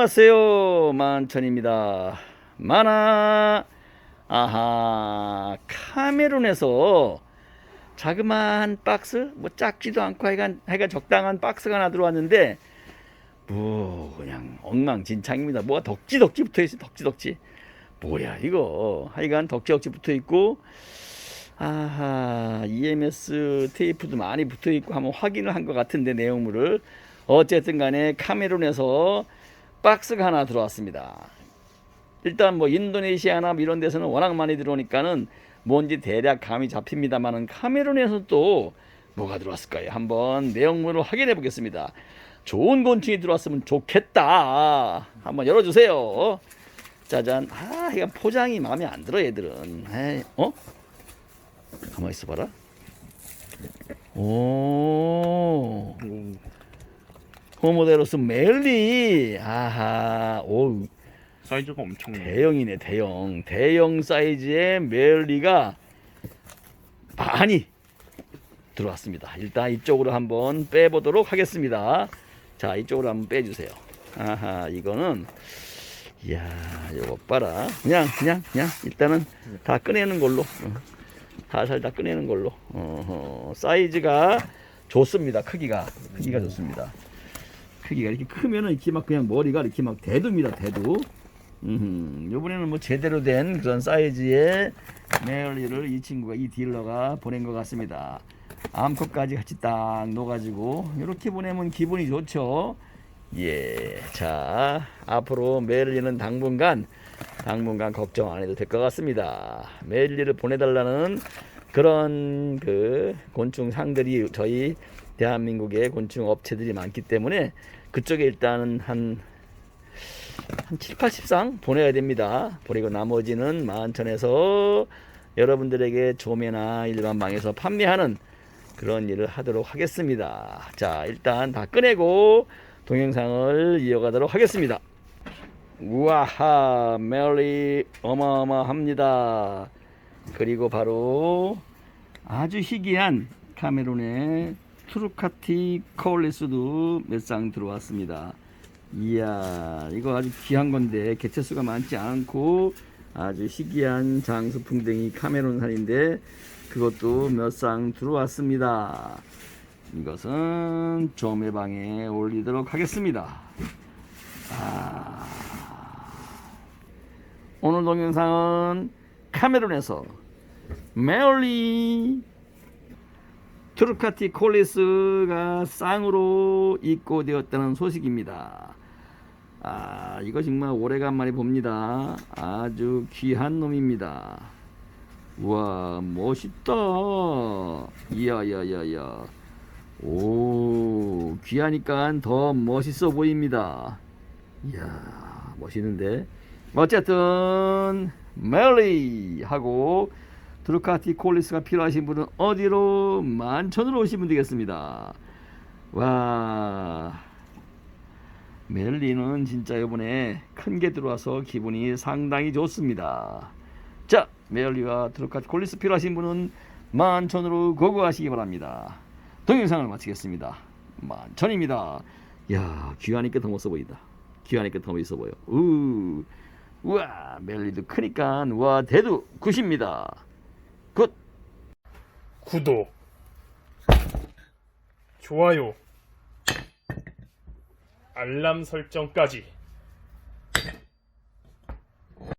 안녕하세요 만천입니다. 만화 아하 카메룬에서 자그마한 박스 뭐 작지도 않고 하여간, 하여간 적당한 박스가 하나 들어왔는데 뭐 그냥 엉망진창입니다. 뭐가 덕지덕지 붙어있어 덕지덕지. 뭐야 이거. 하여간 덕지덕지 붙어있고 아하 EMS 테이프도 많이 붙어있고 한번 확인을 한 것 같은데 내용물을. 어쨌든 간에 카메룬에서 박스가 하나 들어왔습니다. 일단 뭐 인도네시아나 뭐 이런 데서는 워낙 많이 들어오니까는 뭔지 대략 감이 잡힙니다만은 카메룬에서 또 뭐가 들어왔을까요? 한번 내용물을 확인해 보겠습니다. 좋은 곤충이 들어왔으면 좋겠다. 한번 열어주세요. 짜잔. 아, 이거 포장이 마음에 안 들어 얘들은. 에이, 어? 가만 있어봐라. 오. 호모데로스 멜리. 아하. 오. 사이즈가 엄청 대형이네 대형. 대형 사이즈의 멜리가 많이 들어왔습니다. 일단 이쪽으로 한번 빼보도록 하겠습니다. 자 이쪽으로 한번 빼주세요. 아하 이거는 이야 이거 봐라. 그냥 그냥 그냥. 일단은 다 꺼내는 걸로. 어, 살살 다 꺼내는 걸로. 어허, 사이즈가 좋습니다. 크기가. 크기가 좋습니다 크기가 이렇게 크면은 이렇게 막 그냥 머리가 이렇게 막 대두입니다 대두 음, 이번에는 뭐 제대로 된 그런 사이즈의 메얼리를 이 친구가 이 딜러가 보낸 것 같습니다. 암컷까지 같이 딱 넣어가지고 이렇게 보내면 기분이 좋죠. 예, 자 앞으로 메얼리는 당분간 당분간 걱정 안 해도 될 것 같습니다. 메얼리를 보내달라는 그런 그 곤충 상들이 저희 대한민국의 곤충 업체들이 많기 때문에 그쪽에 일단은 한한 7, 80상 보내야 됩니다. 보내고 나머지는 만천에서 여러분들에게 조매나 일반 방에서 판매하는 그런 일을 하도록 하겠습니다. 자, 일단 다 꺼내고 동영상을 이어가도록 하겠습니다. 우와하, 메리 어마어마합니다. 그리고 바로 아주 희귀한 카메룬의 트루카티 콜리스도 몇 쌍 들어왔습니다. 이야 이거 아주 귀한 건데 개체수가 많지 않고 아주 희귀한 장수풍뎅이 카메론산인데 그것도 몇 쌍 들어왔습니다 이것은 조매방에 올리도록 하겠습니다 아, 오늘 동영상은 카메론에서 메올리 트루카티 콜리스가 쌍으로 입고되었다는 소식입니다. 아, 이거 정말 오래간만에 봅니다. 아주 귀한 놈입니다. 우와, 멋있다. 이야 야 야 야. 오, 귀하니까 더 멋있어 보입니다. 이야, 멋있는데. 어쨌든, 멜리! 하고, 드루카티 콜리스가 필요하신 분은 어디로 만천으로 오시면 되겠습니다. 와 멜리는 진짜 이번에 큰 게 들어와서 기분이 상당히 좋습니다. 자 멜리와 드루카티 콜리스 필요하신 분은 만천으로 고고하시기 바랍니다. 동영상을 마치겠습니다. 만천입니다. 야 귀하니까 더 멋있어 보인다. 귀하니까 더 멋있어 보여. 우 우와 멜리도 크니까 와 대두 굿입니다. 굿. 구독 좋아요 알람 설정까지